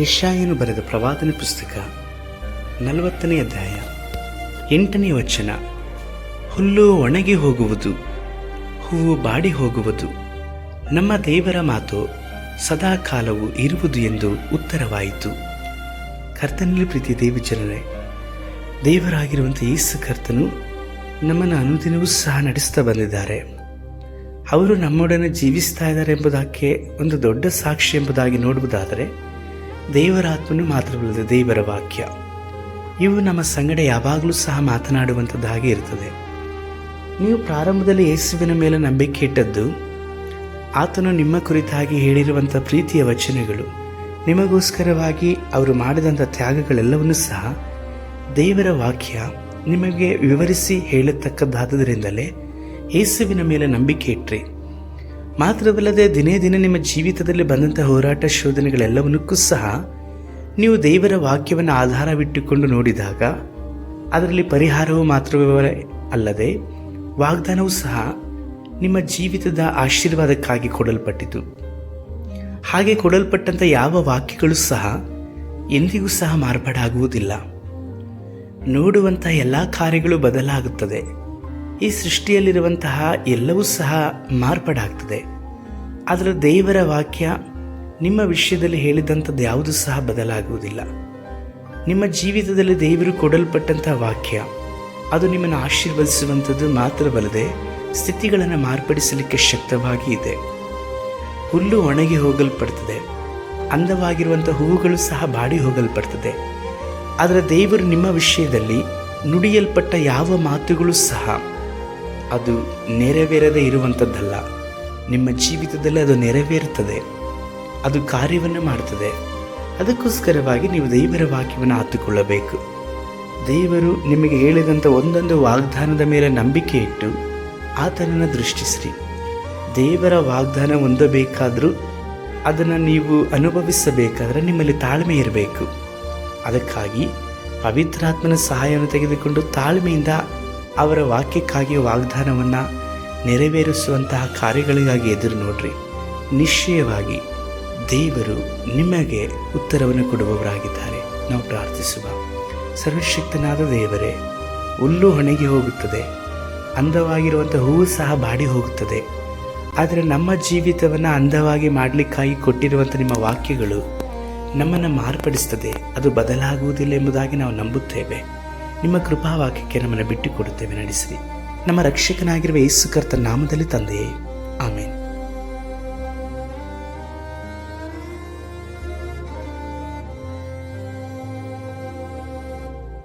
ಯಶಾಯನು ಬರೆದ ಪ್ರವಾದನ ಪುಸ್ತಕ ನಲವತ್ತನೇ ಅಧ್ಯಾಯ. ಎಂಟನೇ ವಚನ. ಹುಲ್ಲು ಒಣಗಿ ಹೋಗುವುದು, ಹೂವು ಬಾಡಿ ಹೋಗುವುದು. ನಮ್ಮ ದೇವರ ಮಾತು ಸದಾ ಕಾಲವು ಇರುವುದು ಎಂದು ಉತ್ತರವಾಯಿತು. ಕರ್ತನಲ್ಲಿ ಪ್ರೀತಿ ದೇವಿ ಜನರೇ ದೇವರಾಗಿರುವಂಥ ಯೇಸು ಕರ್ತನು ನಮ್ಮನ್ನು ಅನುದಿನವೂ ಸಹ ನಡೆಸ್ತಾ ಬಂದಿದ್ದಾರೆ. ಅವರು ನಮ್ಮೊಡನೆ ಜೀವಿಸ್ತಾ ಇದ್ದಾರೆ ಎಂಬುದಕ್ಕೆ ಒಂದು ದೊಡ್ಡ ಸಾಕ್ಷಿ ಎಂಬುದಾಗಿ ನೋಡುವುದಾದರೆ ದೇವರ ಆತ್ಮನು ಮಾತ್ರವಲ್ಲದೆ ದೇವರ ವಾಕ್ಯ. ಇವು ನಮ್ಮ ಸಂಗಡ ಯಾವಾಗಲೂ ಸಹ ಮಾತನಾಡುವಂಥದ್ದಾಗಿ ಇರ್ತದೆ ನೀವು ಪ್ರಾರಂಭದಲ್ಲಿ ಯೇಸುವಿನ ಮೇಲೆ ನಂಬಿಕೆ ಇಟ್ಟದ್ದು, ಆತನು ನಿಮ್ಮ ಕುರಿತಾಗಿ ಹೇಳಿರುವಂಥ ಪ್ರೀತಿಯ ವಚನಗಳು, ನಿಮಗೋಸ್ಕರವಾಗಿ ಅವರು ಮಾಡಿದಂಥ ತ್ಯಾಗಗಳೆಲ್ಲವನ್ನೂ ಸಹ ದೇವರ ವಾಕ್ಯ ನಿಮಗೆ ವಿವರಿಸಿ ಹೇಳತಕ್ಕದ್ದಾದದರಿಂದಲೇ ಯೇಸುವಿನ ಮೇಲೆ ನಂಬಿಕೆ ಇಟ್ರಿ. ಮಾತ್ರವಲ್ಲದೆ ದಿನೇ ದಿನ ನಿಮ್ಮ ಜೀವಿತದಲ್ಲಿ ಬಂದಂಥ ಹೋರಾಟ ಶೋಧನೆಗಳೆಲ್ಲವನ್ನಕ್ಕೂ ಸಹ ನೀವು ದೇವರ ವಾಕ್ಯವನ್ನು ಆಧಾರವಿಟ್ಟುಕೊಂಡು ನೋಡಿದಾಗ ಅದರಲ್ಲಿ ಪರಿಹಾರವು ಮಾತ್ರವೇ ಅಲ್ಲದೆ ವಾಗ್ದಾನವು ಸಹ ನಿಮ್ಮ ಜೀವಿತದ ಆಶೀರ್ವಾದಕ್ಕಾಗಿ ಕೊಡಲ್ಪಟ್ಟಿತು. ಹಾಗೆ ಕೊಡಲ್ಪಟ್ಟಂಥ ಯಾವ ವಾಕ್ಯಗಳು ಸಹ ಎಂದಿಗೂ ಸಹ ಮಾರ್ಪಾಡಾಗುವುದಿಲ್ಲ. ನೋಡುವಂಥ ಎಲ್ಲ ಕಾರ್ಯಗಳು ಬದಲಾಗುತ್ತದೆ. ಈ ಸೃಷ್ಟಿಯಲ್ಲಿರುವಂತಹ ಎಲ್ಲವೂ ಸಹ ಮಾರ್ಪಾಡಾಗ್ತದೆ. ಆದರೆ ದೇವರ ವಾಕ್ಯ ನಿಮ್ಮ ವಿಷಯದಲ್ಲಿ ಹೇಳಿದಂಥದ್ದು ಯಾವುದೂ ಸಹ ಬದಲಾಗುವುದಿಲ್ಲ. ನಿಮ್ಮ ಜೀವಿತದಲ್ಲಿ ದೇವರು ಕೊಡಲ್ಪಟ್ಟಂಥ ವಾಕ್ಯ, ಅದು ನಿಮ್ಮನ್ನು ಆಶೀರ್ವದಿಸುವಂಥದ್ದು ಮಾತ್ರವಲ್ಲದೆ ಸ್ಥಿತಿಗಳನ್ನು ಮಾರ್ಪಡಿಸಲಿಕ್ಕೆ ಶಕ್ತವಾಗಿ ಇದೆ. ಹುಲ್ಲು ಒಣಗಿ ಹೋಗಲ್ಪಡ್ತದೆ, ಅಂದವಾಗಿರುವಂಥ ಹೂವುಗಳು ಸಹ ಬಾಡಿ ಹೋಗಲ್ಪಡ್ತದೆ. ಆದರೆ ದೇವರು ನಿಮ್ಮ ವಿಷಯದಲ್ಲಿ ನುಡಿಯಲ್ಪಟ್ಟ ಯಾವ ಮಾತುಗಳು ಸಹ ಅದು ನೆರವೇರದೇ ಇರುವಂಥದ್ದಲ್ಲ ನಿಮ್ಮ ಜೀವಿತದಲ್ಲಿ ಅದು ನೆರವೇರುತ್ತದೆ. ಅದು ಕಾರ್ಯವನ್ನು ಮಾಡ್ತದೆ. ಅದಕ್ಕೋಸ್ಕರವಾಗಿ ನೀವು ದೇವರ ವಾಕ್ಯವನ್ನು ಹತ್ತುಕೊಳ್ಳಬೇಕು ದೇವರು ನಿಮಗೆ ಹೇಳಿದಂಥ ಒಂದೊಂದು ವಾಗ್ದಾನದ ಮೇಲೆ ನಂಬಿಕೆ ಇಟ್ಟು ಆತನನ್ನು ದೃಷ್ಟಿಸಿರಿ. ದೇವರ ವಾಗ್ದಾನ ಹೊಂದಬೇಕಾದರೂ ಅದನ್ನು ನೀವು ಅನುಭವಿಸಬೇಕಾದ್ರೆ ನಿಮ್ಮಲ್ಲಿ ತಾಳ್ಮೆ ಇರಬೇಕು. ಅದಕ್ಕಾಗಿ ಪವಿತ್ರಾತ್ಮನ ಸಹಾಯವನ್ನು ತೆಗೆದುಕೊಂಡು ತಾಳ್ಮೆಯಿಂದ ಅವರ ವಾಕ್ಯಕ್ಕಾಗಿ ವಾಗ್ದಾನವನ್ನು ನೆರವೇರಿಸುವಂತಹ ಕಾರ್ಯಗಳಿಗಾಗಿ ಎದುರು ನೋಡ್ರಿ. ನಿಶ್ಚಯವಾಗಿ ದೇವರು ನಿಮಗೆ ಉತ್ತರವನ್ನು ಕೊಡುವವರಾಗಿದ್ದಾರೆ. ನಾವು ಪ್ರಾರ್ಥಿಸುವ. ಸರ್ವಶಕ್ತನಾದ ದೇವರೇ, ಹುಲ್ಲು ಹೊಣೆಗೆ ಹೋಗುತ್ತದೆ. ಅಂದವಾಗಿರುವಂಥ ಹೂವು ಸಹ ಬಾಡಿ ಹೋಗುತ್ತದೆ. ಆದರೆ ನಮ್ಮ ಜೀವಿತವನ್ನು ಅಂದವಾಗಿ ಮಾಡಲಿಕ್ಕಾಗಿ ಕೊಟ್ಟಿರುವಂಥ ನಿಮ್ಮ ವಾಕ್ಯಗಳು ನಮ್ಮನ್ನು ಮಾರ್ಪಡಿಸ್ತದೆ. ಅದು ಬದಲಾಗುವುದಿಲ್ಲ ಎಂಬುದಾಗಿ ನಾವು ನಂಬುತ್ತೇವೆ. ನಿಮ್ಮ ಕೃಪಾವಾಕ್ಯಕ್ಕೆ ನಮ್ಮನ್ನು ಬಿಟ್ಟುಕೊಡುತ್ತೇವೆ. ನಡೆಸಿರಿ. ನಮ್ಮ ರಕ್ಷಕನಾಗಿರುವ ಯೇಸು ನಾಮದಲ್ಲಿ ತಂದೆಯೇ. ಆಮೇನ್.